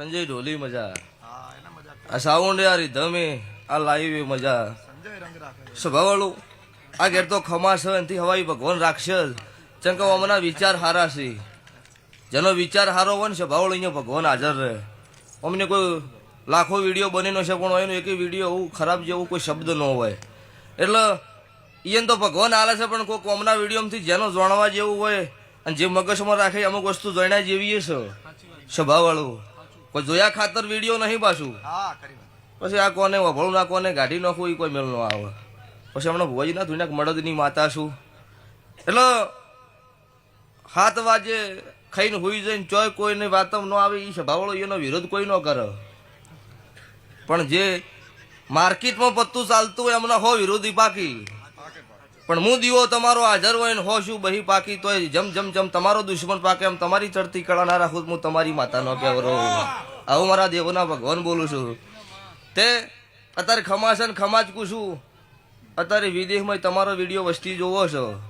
સંજય ઢોલી મજા. આ સાઉન્ડ આ ધમે આ લાઈવ એ મજા. સ્વભાવ વાળું આ ઘેર તો ખમાશ હોય એનથી હવાઈ ભગવાન રાખશે જ ચમ કે અમના વિચાર હારા છે. જેનો વિચાર હારો હોય ને સ્વભાવવાળો અહીંયા ભગવાન હાજર રહે. અમને કોઈ લાખો વીડિયો બની ન છે પણ એનો એક વીડિયો એવું ખરાબ જેવું કોઈ શબ્દ ન હોય. એટલે ઈયન તો ભગવાન હાલે છે પણ કોઈ કોમના વિડીયોમાંથી જેનો જાણવા જેવું હોય અને જે મગજમાં રાખે અમુક વસ્તુ જાણ્યા જેવી છે. સ્વભાવવાળું. કોઈ જોયા ખાતર વીડિયો નહીં પાછું. પછી આ કોને વભળું ના કોને ગાડી નાખવું એ કોઈ મેળ ન આવે. પછી હમણાં ભુવાજી ના ધુનાક મળદની માતા છું. એટલે સાત વાજે ખાઈને હોઈ જઈને ચોય કોઈને વાતમ ન આવે એ સભાવળો એનો વિરોધ કોઈ ન કરે. પણ જે માર્કેટમાં પત્તું ચાલતું હોય એમના હો વિરોધી પાકી. પણ હું દીવો તમારો હાજર હોય ને હો શું બહી પાકી તોય જમ જમ જમ તમારો દુશ્મન પાકે એમ તમારી ચડતી કળા ના રાખું હું તમારી માતા નો કહેવરો આવું મારા દેવના ભગવાન બોલું છું. તે અત્યારે ખમાસન ખમાજ કુશું અત્યારે વિદેશમાં તમારો વીડિયો વસ્તી જોવો છો.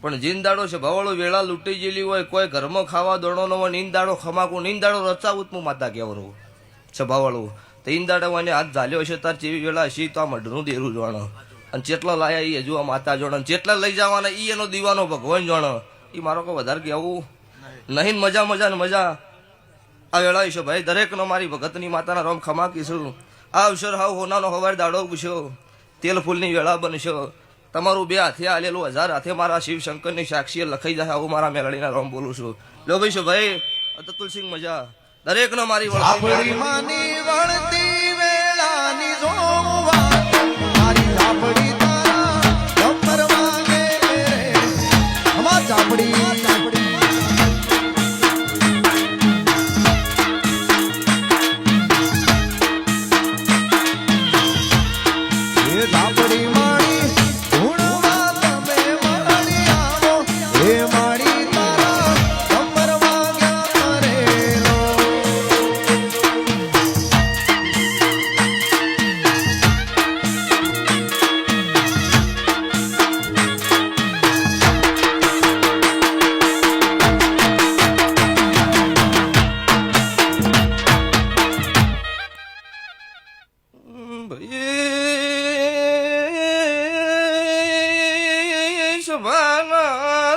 પણ જીનદાડો છે, ભવાળો વેળા લૂંટી ગયેલી હોય, કોઈ ઘરમાં ખાવા દોડો ન હોય નીંદાડો ખમાકું નીંદાડો રચાવું હું માતા કહેવાનું છે, ભવાળું. તો ઈંદાડો હાથ ઝાલ્યો હશે તાર જેવી વેળા હશે તો આ મઢનું દેરું જાણો અને જેટલા લાયા એ હજુ આ માતા જોડે. જેટલા લઈ જવાના ઈ એનો દીવાનો ભગવાન જોડે એ મારો કોઈ વધારે કહેવું નહીં, મજા મજા ને મજા. આ વેળા છે ભાઈ દરેકનો મારી ભગતની માતાના રોમ ખમાકીશું આ અવસર હાવ હોનાનો હવાર દાડો પૂછ્યો તેલ ફૂલની વેળા બનશો. તમારું બે હાથે આલેલું હજાર હાથે મારા શિવ શંકરની સાક્ષીએ લખાઈ જાય આવું મારા મેલડીના રોમ બોલું છું. લો ભાઈ ભાઈ? અતુલસિંહ મજા. દરેકનો મારી વળતી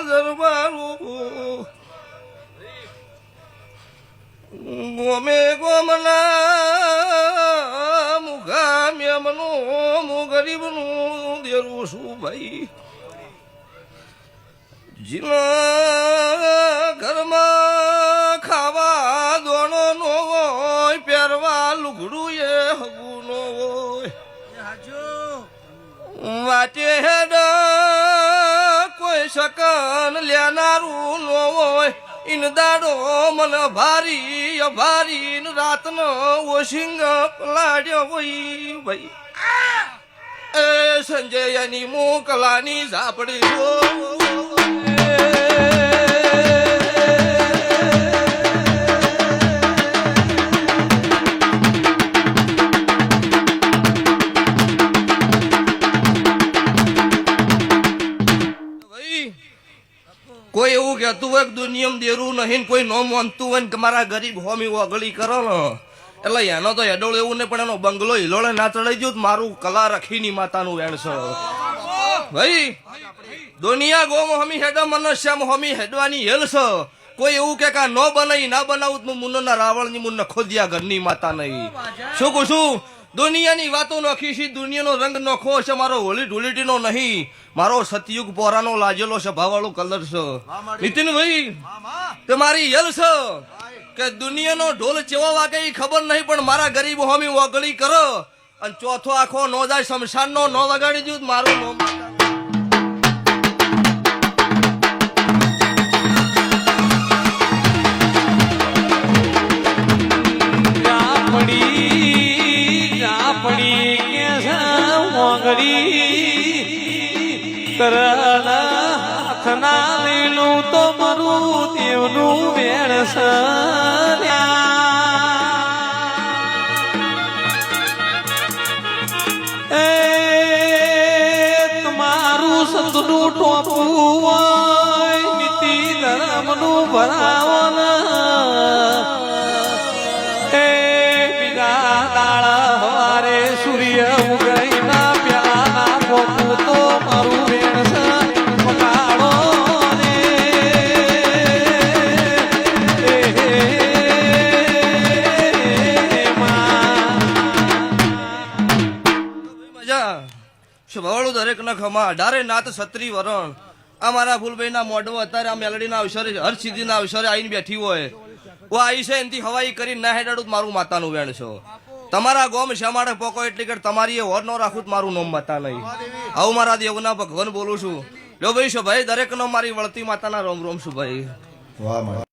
દરબારું ગોમે ગોમના એમનું મુ ગરીબનું દેરું છું ભાઈ? જીના ઘરમાં ખાવા દોણો નો હોય પહેરવા લુગડું એ હગું નો હોય. વાટે હેડ શકન લેનારું નો હોય ઇન દાડો મન ભારી અભારી ન રાતનો ઓશિંગ પલાડ્યો હોય ભાઈ એ સંજયની મોકલાની ઝાપડી કહેતું હોય કે દુનિયમ દેરું નહીં, કોઈ ન માનતું હોય ને કે મારા ગરીબ હોમી વગળી કરો ને. એટલે એનો તો એડોળ એવું નહીં, પણ એનો બંગલો હિલોળે ના ચડાઈ ગયું મારું કલા રખીની માતાનું વેણ છે. ભાઈ, દુનિયા ગોમ હમી હેડો, મનુષ્યમ હમી હેડવાની હેલ છે. કોઈ એવું કે કા ન બનાવી ના બનાવું મુન્નો ના રાવણની મુન્ન ખોદિયા ઘરની માતા નહીં. શું કહું છું? દુનિયાની વાતો નોખી છે દુનિયાનો રંગ નોખો છે મારો હોળી ધૂળીટીનો નહીં. મારો સતયુગ પોરાનો લાજેલો છે ભાવાળો કલર છે. નીતિનભાઈ તમારી યલ છે કે દુનિયાનો ઢોલ ચેવો વાગે ખબર નહીં પણ મારા ગરીબ હોમી વગળી કરો. અને ચોથો આખો નો જાય શમશાનનો નો વગાડી દઉં તો મારું નોમ કરના હાથના લીલું તો મરું દેવનું વેણ એ તમારું સતનું ટોપું હોય નીતિ ધર્મનું ભરાવન. એ જા સ્વભાવળું દરેક ખમા અઢારે નાથ છત્રી વરણ. આ મારા ફૂલભાઈ ના મોઢો અત્યારે આ મેલડી ના અવસરે, હર સિદ્ધિ ના અવસરે આવીને બેઠી હોય. ઓ આવી છે, એનથી હવાઈ કરી ના હેડાડું મારું માતાનું વેણ છો. તમારા ગોમ શમાડે પોકો એટલી કે તમારી એ હોર નો રાખું મારું નોમ માતા નહીં. આવું મારા દેવના ભગવાન બોલું છું. લો ભાઈ છો ભાઈ દરેક નો મારી વળતી માતાના રોમ રોમ શું ભાઈ? વાહ